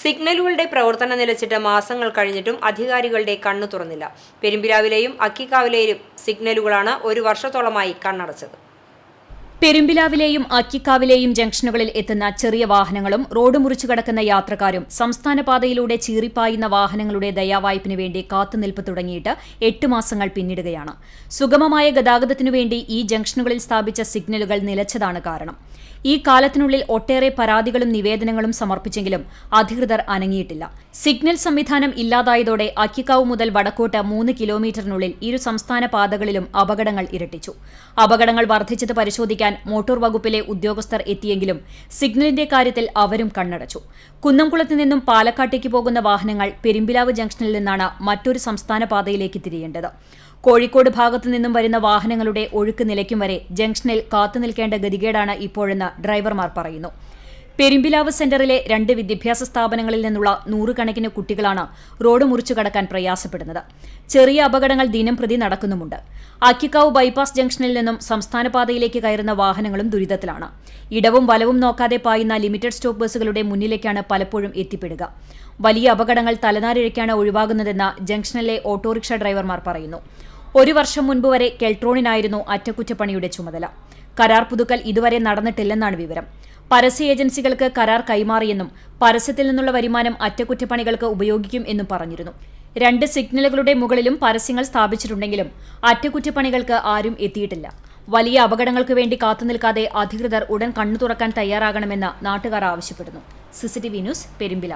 സിഗ്നലുകളുടെ പ്രവർത്തനം നിലച്ചിട്ട് മാസങ്ങൾ കഴിഞ്ഞിട്ടും അധികാരികളുടെ കണ്ണു തുറന്നില്ല. പെരുമ്പിലാവിലെയും അക്കിക്കാവിലെയും സിഗ്നലുകളാണ് ഒരു വർഷത്തോളമായി കണ്ണടച്ചത്. പെരുമ്പിലാവിലെയും അക്കിക്കാവിലെയും ജംഗ്ഷനുകളിൽ എത്തുന്ന ചെറിയ വാഹനങ്ങളും റോഡ് മുറിച്ചു കടക്കുന്ന യാത്രക്കാരും സംസ്ഥാന പാതയിലൂടെ ചീറിപ്പായുന്ന വാഹനങ്ങളുടെ ദയാവായ്പിനു വേണ്ടി കാത്തുനിൽപ്പ് തുടങ്ങിയിട്ട് എട്ട് മാസങ്ങൾ പിന്നിടുകയാണ്. സുഗമമായ ഗതാഗതത്തിനു വേണ്ടി ഈ ജംഗ്ഷനുകളിൽ സ്ഥാപിച്ച സിഗ്നലുകൾ നിലച്ചതാണ് കാരണം. ഈ കാലത്തിനുള്ളിൽ ഒട്ടേറെ പരാതികളും നിവേദനങ്ങളും സമർപ്പിച്ചെങ്കിലും അധികൃതർ അനങ്ങിയിട്ടില്ല. സിഗ്നൽ സംവിധാനം ഇല്ലാതായതോടെ അക്കിക്കാവ് മുതൽ വടക്കോട്ട് മൂന്ന് കിലോമീറ്ററിനുള്ളിൽ ഇരു സംസ്ഥാന പാതകളിലും അപകടങ്ങൾ ഇരട്ടിച്ചു. അപകടങ്ങൾ വർദ്ധിച്ചത് പരിശോധിക്കാൻ മോട്ടോർ വകുപ്പിലെ ഉദ്യോഗസ്ഥർ എത്തിയെങ്കിലും സിഗ്നലിന്റെ കാര്യത്തിൽ അവരും കണ്ണടച്ചു. കുന്നംകുളത്ത് നിന്നും പാലക്കാട്ടേക്ക് പോകുന്ന വാഹനങ്ങൾ പെരുമ്പിലാവ് ജംഗ്ഷനിൽ നിന്നാണ് മറ്റൊരു സംസ്ഥാന പാതയിലേക്ക് തിരിയേണ്ടത്. കോഴിക്കോട് ഭാഗത്തു നിന്നും വരുന്ന വാഹനങ്ങളുടെ ഒഴുക്ക് നിലയ്ക്കും വരെ ജംഗ്ഷനിൽ കാത്തുനിൽക്കേണ്ട ഗതികേടാണ് ഇപ്പോഴെന്ന് ഡ്രൈവർമാർ പറയുന്നു. പെരുമ്പിലാവ് സെന്ററിലെ രണ്ട് വിദ്യാഭ്യാസ സ്ഥാപനങ്ങളിൽ നിന്നുള്ള നൂറുകണക്കിന് കുട്ടികളാണ് റോഡ് മുറിച്ചു കടക്കാൻ പ്രയാസപ്പെടുന്നത്. ചെറിയ അപകടങ്ങൾ ദിനം പ്രതി നടക്കുന്നുമുണ്ട്. അക്കിക്കാവ് ബൈപ്പാസ് ജംഗ്ഷനിൽ നിന്നും സംസ്ഥാന പാതയിലേക്ക് കയറുന്ന വാഹനങ്ങളും ദുരിതത്തിലാണ്. ഇടവും വലവും നോക്കാതെ പായുന്ന ലിമിറ്റഡ് സ്റ്റോപ്പ് ബസ്സുകളുടെ മുന്നിലേക്കാണ് പലപ്പോഴും എത്തിപ്പെടുക. വലിയ അപകടങ്ങൾ തലനാരിഴയ്ക്കാണ് ഒഴിവാകുന്നതെന്ന് ജംഗ്ഷനിലെ ഓട്ടോറിക്ഷ ഡ്രൈവർമാർ പറയുന്നു. ഒരു വർഷം മുൻപ് വരെ കെൽട്രോണിനായിരുന്നു അറ്റകുറ്റപ്പണിയുടെ ചുമതല. കരാർ പുതുക്കൽ ഇതുവരെ നടന്നിട്ടില്ലെന്നാണ് വിവരം. പരസ്യ ഏജൻസികൾക്ക് കരാർ കൈമാറിയെന്നും പരസ്യത്തിൽ നിന്നുള്ള വരുമാനം അറ്റകുറ്റപ്പണികൾക്ക് ഉപയോഗിക്കും എന്നും പറഞ്ഞിരുന്നു. രണ്ട് സിഗ്നലുകളുടെ മുകളിലും പരസ്യങ്ങൾ സ്ഥാപിച്ചിട്ടുണ്ടെങ്കിലും അറ്റകുറ്റപ്പണികൾക്ക് ആരും എത്തിയിട്ടില്ല. വലിയ അപകടങ്ങൾക്ക് വേണ്ടി കാത്തുനിൽക്കാതെ അധികൃതർ ഉടൻ കണ്ണു തുറക്കാൻ തയ്യാറാകണമെന്ന് നാട്ടുകാർ ആവശ്യപ്പെടുന്നു. CCTV news Perumpilavu.